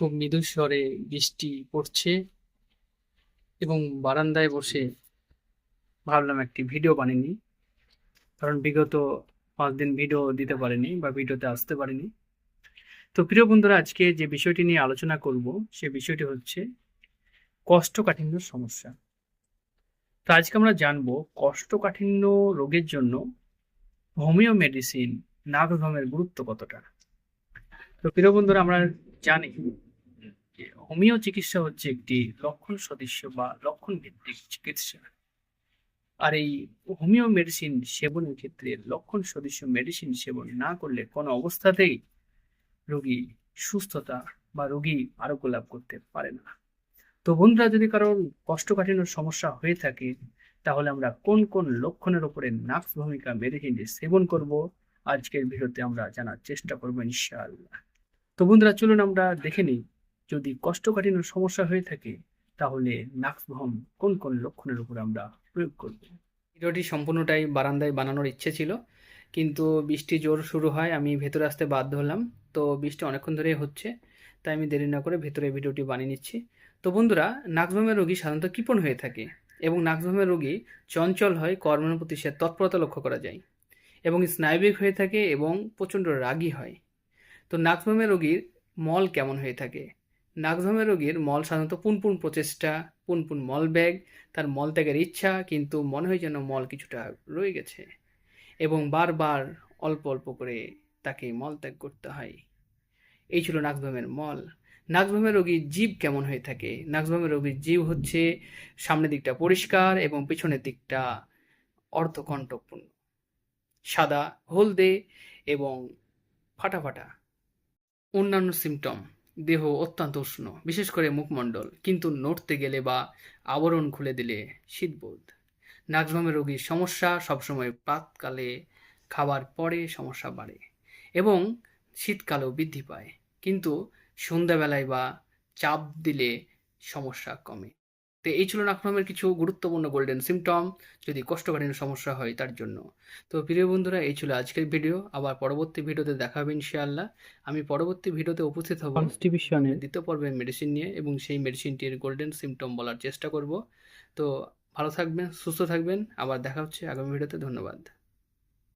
খুব মৃদু স্বরে বৃষ্টি পড়ছে এবং বারান্দায় বসে ভাবলাম একটি ভিডিও বানিয়ে কারণ বিগত পাঁচ দিন ভিডিও দিতে পারিনি বা ভিডিওতে আসতে পারিনি। তো প্রিয় বন্ধুরা, আজকে যে বিষয়টি নিয়ে আলোচনা করব, সে বিষয়টি হচ্ছে কোষ্ঠকাঠিন্য সমস্যা। তো আজকে আমরা জানব কোষ্ঠকাঠিন্য রোগের জন্য হোমিও মেডিসিন নাগভ্রমের গুরুত্ব কতটা। তো প্রিয় বন্ধুরা, আমরা জানি হোমিও চিকিৎসা হচ্ছে একটি লক্ষণ সদৃশ্য বা লক্ষণ ভিত্তিক চিকিৎসা। আর এই হোমিও মেডিসিন সেবনের ক্ষেত্রে লক্ষণ সদৃশ্য মেডিসিন সেবন না করলে কোনো অবস্থাতেই রোগী সুস্থতা বা রোগী আরোগ্য লাভ করতে পারে না। তো বন্ধুরা, যদি কারোর কোষ্ঠকাঠিন্য সমস্যা হয়ে থাকে, তাহলে আমরা কোন কোন লক্ষণের উপরে নাক্স ভূমিকা মেডিসিন সেবন করব, আজকের ভিডিওতে আমরা জানার চেষ্টা করব ইনশাআল্লাহ। তো বন্ধুরা, চলুন আমরা দেখে নিই যদি কোষ্ঠকাঠিন্য সমস্যা হয়ে থাকে, তাহলে নাক্সভম কোন কোন লক্ষণের উপর আমরা প্রয়োগ করব? ভিডিওটি সম্পূর্ণটাই বারান্দায় বানানোর ইচ্ছে ছিল, কিন্তু বৃষ্টি জোর শুরু হয়, আমি ভেতরে আসতে বাধ্য হলাম। তো বৃষ্টি অনেকক্ষণ ধরেই হচ্ছে, তাই আমি দেরি না করে ভেতরে ভিডিওটি বানিয়ে নিচ্ছি। তো বন্ধুরা নাকভমের রোগী সাধারণত কৃপণ হয়ে থাকে এবং নাকভমের রোগী চঞ্চল হয় কর্মের প্রতি সে তৎপরতা লক্ষ্য করা যায় এবং স্নায়বিক হয়ে থাকে এবং প্রচণ্ড রাগী হয়। তো নাকভমের রোগীর মল কেমন হয়ে থাকে? নাকভমের রোগীর মল সাধারণত পুনপুন প্রচেষ্টা, পুনপুন মল ব্যাগ, তার মল ত্যাগের ইচ্ছা, কিন্তু মনে হয় যেন মল কিছুটা রয়ে গেছে এবং বারবার অল্প অল্প করে তাকে মল ত্যাগ করতে হয়। এই ছিল নাকভমের মল। নাকভমের রোগীর জীব কেমন হয়ে থাকে? নাকভমের রোগীর জীব হচ্ছে সামনের দিকটা পরিষ্কার এবং পিছনের দিকটা অর্ধকণ্ঠপূর্ণ। সাদা, হলদে এবং ফাটা ফাটা। অন্যান্য সিমটম দেহ অত্যন্ত উষ্ণ, বিশেষ করে মুখমণ্ডল। কিন্তু নড়তে গেলে বা আবরণ খুলে দিলে শীতবোধ। নাকজমে রোগীর সমস্যা সবসময় প্রাতকালে খাবার পরে সমস্যা বাড়ে এবং শীতকালেও বৃদ্ধি পায়। কিন্তু সন্ধ্যাবেলায় বা চাপ দিলে সমস্যা কমে। তো এই ছিল নাকফ্রমের কিছু গুরুত্বপূর্ণ গোল্ডেন সিমটম যদি কোষ্ঠকাঠিন্য সমস্যা হয় তার জন্য। তো প্রিয় বন্ধুরা এই ছিল আজকের ভিডিও আবার পরবর্তী ভিডিওতে দেখা হবে ইনশাআল্লাহ। আমি পরবর্তী ভিডিওতে উপস্থিত হব কনস্টিটিউশনের দ্বিতীয় পর্বের মেডিসিন নিয়ে এবং সেই মেডিসিনটির গোল্ডেন সিমটম বলার চেষ্টা করব। তো ভালো থাকবেন সুস্থ থাকবেন আবার দেখা হচ্ছে আগামী ভিডিওতে ধন্যবাদ।